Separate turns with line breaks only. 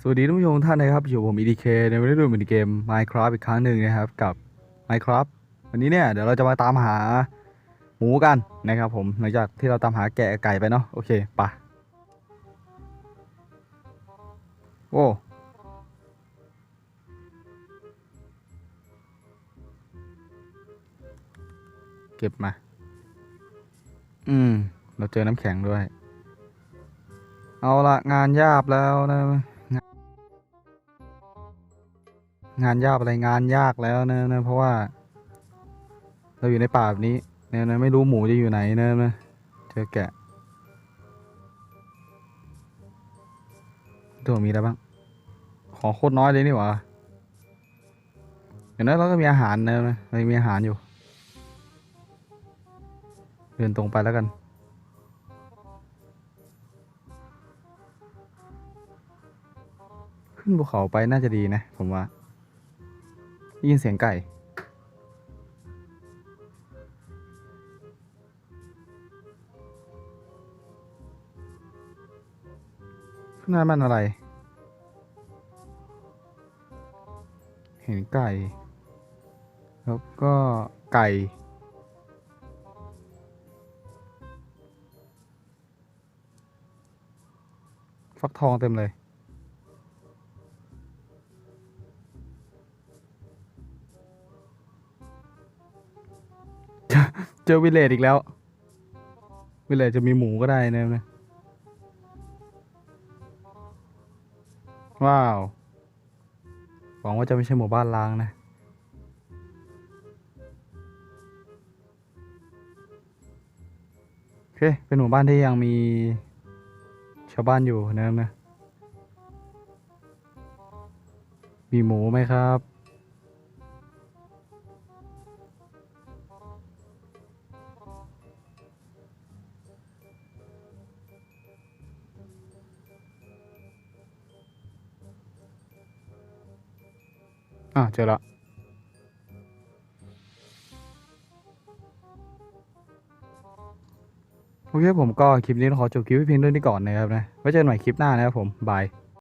สวัสดีท่านผู้ชมท่านนะครับอยู่ผม EDK ในวันนี้ดูมินิเกม Minecraft อีกครั้งหนึ่งนะครับกับ Minecraft วันนี้เนี่ยเดี๋ยวเราจะมาตามหาหมูกันนะครับผมหลังจากที่เราตามหาแกะไก่ไปเนาะโอเคปะโอ้เก็บมา อืม เราเจอน้ำแข็งด้วย เอาละงานยาบแล้วนะ งานยากอะไรงานยากแล้วนะนะเพราะว่า เราอยู่ในป่าแบบนี้เนี่ยนะไม่รู้หมูจะอยู่ไหนนะนะเจอแกะตัวมีอะไรบ้าง ของโคตรน้อยเลยนี่หว่าอย่างนั้นเราก็มีอาหารนะนะมีอาหารอยู่เดินตรงไปแล้วกันขึ้นภูเขาไปน่าจะดีนะ ผมว่า ได้ยินเสียงไก่ข้างหน้ามันอะไร เห็นไก่ แล้วก็ไก่ ฟักทองเต็มเลย เจอวิลเลจอีกแล้ว วิลเลจจะมีหมูก็ได้นะนะว้าว หวังว่าจะไม่ใช่หมู่บ้านล้างนะ โอเค เป็นหมู่บ้านที่ยังมีชาวบ้านอยู่นะนะ มีหมูไหมครับ อะเจอละโอเคผมก็คลิปนี้ขอจบคลิปไว้เพียงเท่านี้ก่อนนะครับนะไว้เจอกันใหม่คลิปหน้านะครับผม บาย